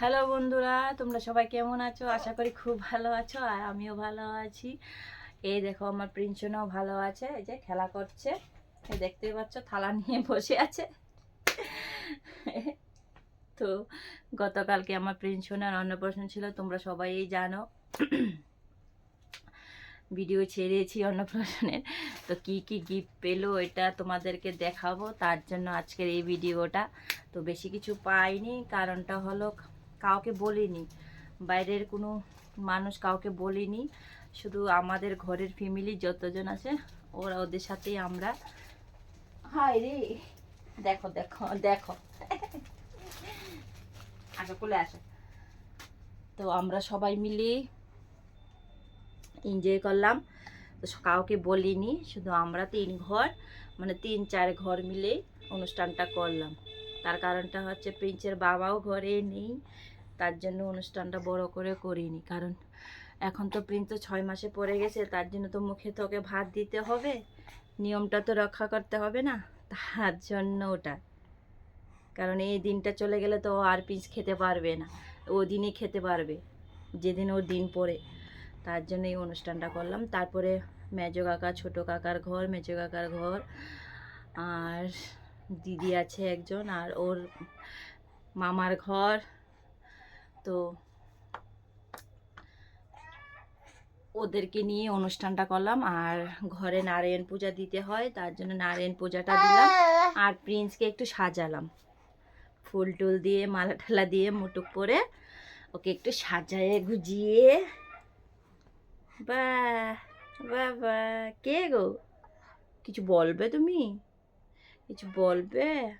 Hello বন্ধুরা, তোমরা সবাই কেমন আছো? আশা করি খুব ভালো আছো আর আমিও ভালো আছি। এই দেখো, আমার প্রিন্সনাও ভালো আছে, এই যে খেলা করছে। এই দেখতেই পাচ্ছ, থালা নিয়ে বসে আছে। তো গতকালকে আমার প্রিন্সনার অন্নপ্রাশন ছিল, তোমরা সবাই জানো। ভিডিও ছেড়েছি অন্নপ্রাশনের। তো কি কি গিফট পেল এটা তোমাদেরকে দেখাবো, তার জন্য আজকের এই ভিডিওটা। তো বেশি কিছু পাইনি, কারণটা হলো কাউকে বলিনি। বাইরের কোনো মানুষ কাউকে বলিনি। শুধু আমাদের ঘরের ফ্যামিলি যতজন আছে, ওরা ওদের সাথেই আমরা। হাই রে! দেখো দেখো দেখো। আগে কোলে আসো। তো আমরা সবাই মিলে এনজয় করলাম। তো কাউকে বলিনি, শুধু আমরা তিন ঘর মানে তিন, চার ঘর মিলে অনুষ্ঠানটা করলাম। তার কারণটা হচ্ছে প্রিন্সের বাবাও ঘরে নেই। তার জন্য অনুষ্ঠানটা বড় করে করিনি। কারণ এখন তো প্রিন্স তো ছয় মাসে পড়ে গেছে, তার জন্য তো মুখে তো ওকে ভাত দিতে হবে, নিয়মটা তো রক্ষা করতে হবে না, তার জন্য ওটা। কারণ এই দিনটা চলে গেলে তো আর পিস খেতে পারবে না, ও দিনই খেতে পারবে, যেদিন ওর দিন পড়ে। তার জন্য এই অনুষ্ঠানটা করলাম। তারপরে মেজো কাকা, ছোটো কাকার ঘর, মেজো কাকার ঘর, আর দিদি আছে একজন, আর ওর মামার ঘর তো ওদেরকে নিয়ে অনুষ্ঠানটা করলাম। আর ঘরে নারায়ণ পূজা দিতে হয়, তার জন্য নারায়ণ পূজাটা দিলাম। আর প্রিন্সকে একটু সাজালাম। ফুল টুল দিয়ে, মালা ঠালা দিয়ে মুটুক পরে ওকে একটু সাজায়ে গুজিয়ে। বা, কে গো? কিছু বলবে তুমি? কিছু বলবে?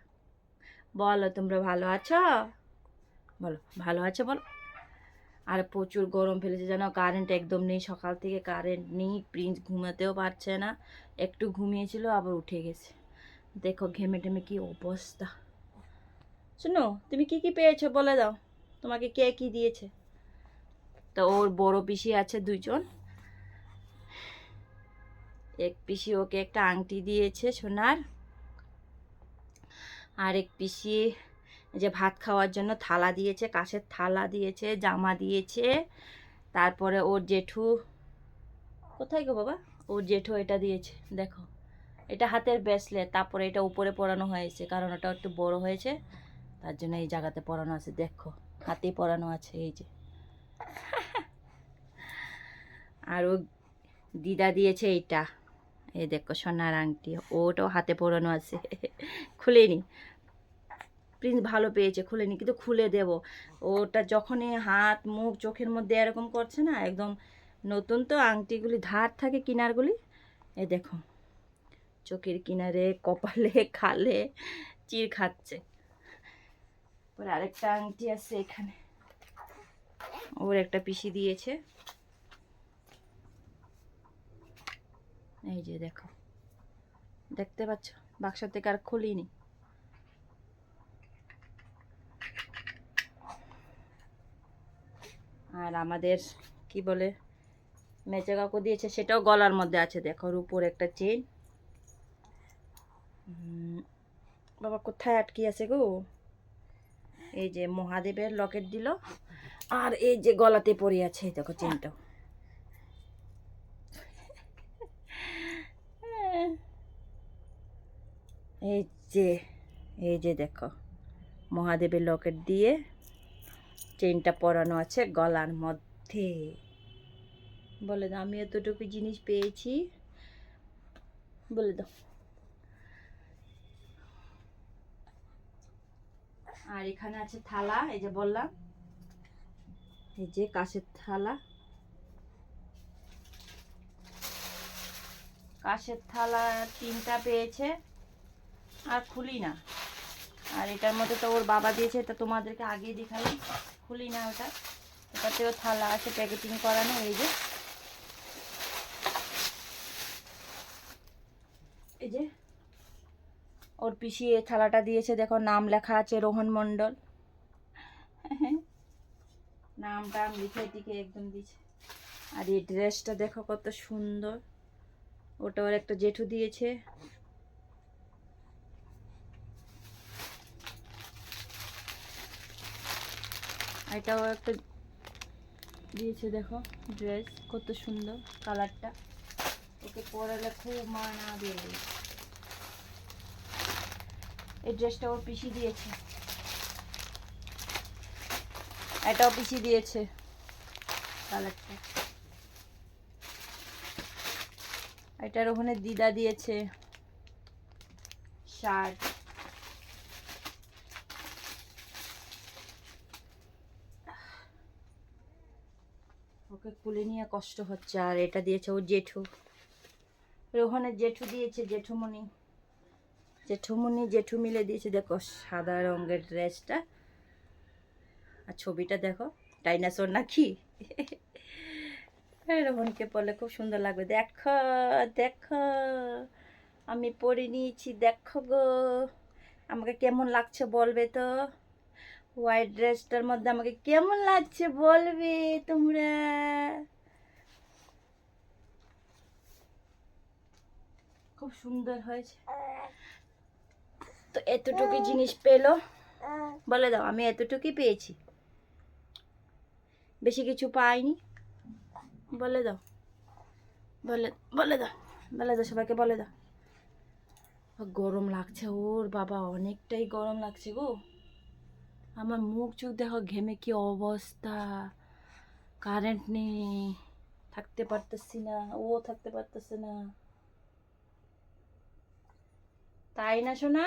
বলো, তোমরা ভালো আছো? বলো, ভালো আছে বলো? আর প্রচুর গরম ফেলেছে যেন কারেন্ট একদম নেই, সকাল থেকে কারেন্ট নেই প্রিন্স ঘুমাতেও পারছে না। একটু ঘুমিয়েছিল, আবার উঠে গেছে। দেখো ঘেমে টেমে কী অবস্থা। শোনো, তুমি কি কি পেয়েছ বলে দাও। তোমাকে কে কি দিয়েছে? তো ওর বড় পিসি আছে দুজন এক পিসি ওকে একটা আংটি দিয়েছে সোনার। আর এক পিসি যে ভাত খাওয়ার জন্য থালা দিয়েছে, কাঁচের থালা দিয়েছে, জামা দিয়েছে। তারপরে ওর জেঠু, কোথায় গো বাবা? ওর জেঠু এটা দিয়েছে, দেখো। এটা হাতের ব্রেসলেট তারপরে এটা উপরে পরানো হয়েছে, কারণ ওটা একটু বড় হয়েছে। তার জন্য এই জায়গাতে পরানো আছে, দেখো। হাতে পরানো আছে, এই যে। আর ও দিদা দিয়েছে এইটা। এই দেখো, সোনার আংটি, ওটাও হাতে পরানো আছে। খুলেনি। প্রিন্স ভালো পেয়েছে খুলেনি কিন্তু খুলে দেব। ওটা যখনই হাত, মুখ, চোখের মধ্যে এরকম করছে না, একদম নতুন তো আংটিগুলি, ধার থাকে কিনারগুলি। এ দেখো, চোখের কিনারে, কপালে, খালে চির খাচ্ছে। পরে আরেকটা আংটি আছে এখানে। ওর একটা পিসি দিয়েছে। এই যে দেখো, দেখতে পাচ্ছ? বাক্স থেকে আর খুলিনি। আর আমাদের, কি বলে মেচে কাকু দিয়েছে, সেটাও গলার মধ্যে আছে, দেখো উপর একটা চেন বাবা, কোথায় আটকে আছে গো? এই যে মহাদেবের লকেট দিল, আর এই যে গলাতে পড়ে আছে, দেখো চেনটাও এই যে এই যে দেখো, মহাদেবের লকেট দিয়ে চেনটা পরানো আছে গলার মধ্যে। বলে দাও, আমি এতটুকু জিনিস পেয়েছি। বলে দাও। আর এখানে আছে থালা, এই যে বললাম। এই যে কাঁচের থালা। কাঁচের থালা তিনটা পেয়েছে, আর খুলি না। এটার মধ্যে তো ওর বাবা দিয়েছে, এটা তোমাদেরকে আগেই দেখালাম। খুলি না ওটা। এটাতেও থালা আছে, প্যাকেটিং করানো, এই যে। এই যে। ওর পিসি এই থালাটা দিয়েছে, দেখো নাম লেখা আছে, রোহন মণ্ডল। নামটা আমি লিখে টিকে একদম দিয়েছে। আর এই ড্রেসটা দেখো কত সুন্দর। ওটা ওর একটা জেঠু দিয়েছে। এটাও একটা দিয়েছে, দেখো ড্রেস কত সুন্দর কালারটা ওকে পরালে খুব মানাবে এই ড্রেসটা ওর পিসি দিয়েছে। এটাও পিসি দিয়েছে কালারটা এটার ওখানে দিদা দিয়েছে শার্ট। ওকে কুলে নিয়ে কষ্ট হচ্ছে, আর এটা দিয়েছে ও জেঠু। রোহনের জেঠু দিয়েছে জেঠুমণি। জেঠুমণি, জেঠু মিলে দিয়েছে, দেখো সাদা রঙের ড্রেসটা। আর ছবিটা দেখো, ডাইনাসোর নাকি? রোহনকে পরলে খুব সুন্দর লাগবে। দেখো দেখো, আমি পরে নিয়েছি, দেখো গো। আমাকে কেমন লাগছে বলবে তো? হোয়াইট ড্রেসটার মধ্যে আমাকে কেমন লাগছে বলবে তোমরা? খুব সুন্দর হয়েছে। তো এতটুকু জিনিস পেল? বলে দাও, আমি এতটুকুই পেয়েছি। বেশি কিছু পাইনি। বলে দাও। বলে বলে দাও বলে দাও সবাইকে, বলে দাও। গরম লাগছে, ওর বাবা, অনেকটাই গরম লাগছে গো। আমার মুখ চোখ দেখো, ঘেমে কি অবস্থা? কারেন্ট নেই, থাকতে পারতেছি না, ও থাকতে পারতেছে না। তাই না শোনা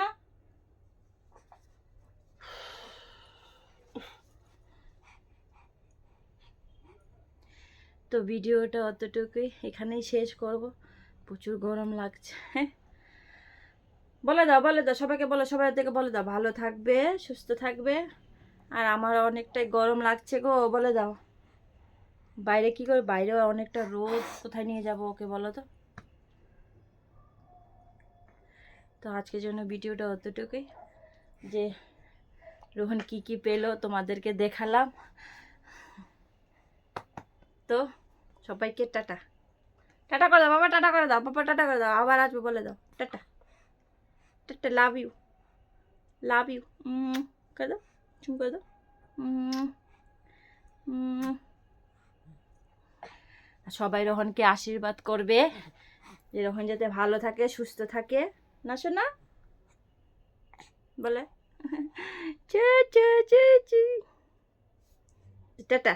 তো ভিডিওটা অতটুকুই, এখানেই শেষ করব। প্রচুর গরম লাগছে। বলে দাও বলে দাও, সবাইকে বলো, সবাই থেকে বলে দাও। ভালো থাকবে, সুস্থ থাকবে। আর আমার অনেকটাই গরম লাগছে গো, বলে দাও। বাইরে কি করে বাইরে অনেকটা রোদ, কোথায় নিয়ে যাব ওকে বলো তো? তো আজকের জন্য ভিডিওটা অতটুকুই। যে রোহন কি কি পেল তোমাদেরকে দেখালাম। তো সবাইকে টাটা। টাটা করে দাও, বাবা, টাটা করে দাও, বাবা, টাটা করে দাও, আবার আসবে, বলে দাও। Tata. Tata love you love you করে দাও চুম করে দাও সবাই রোহনকে আশীর্বাদ করবে যে রোহন যাতে ভালো থাকে সুস্থ থাকে। না শোনা বলে। চু চু চু চু। টাটা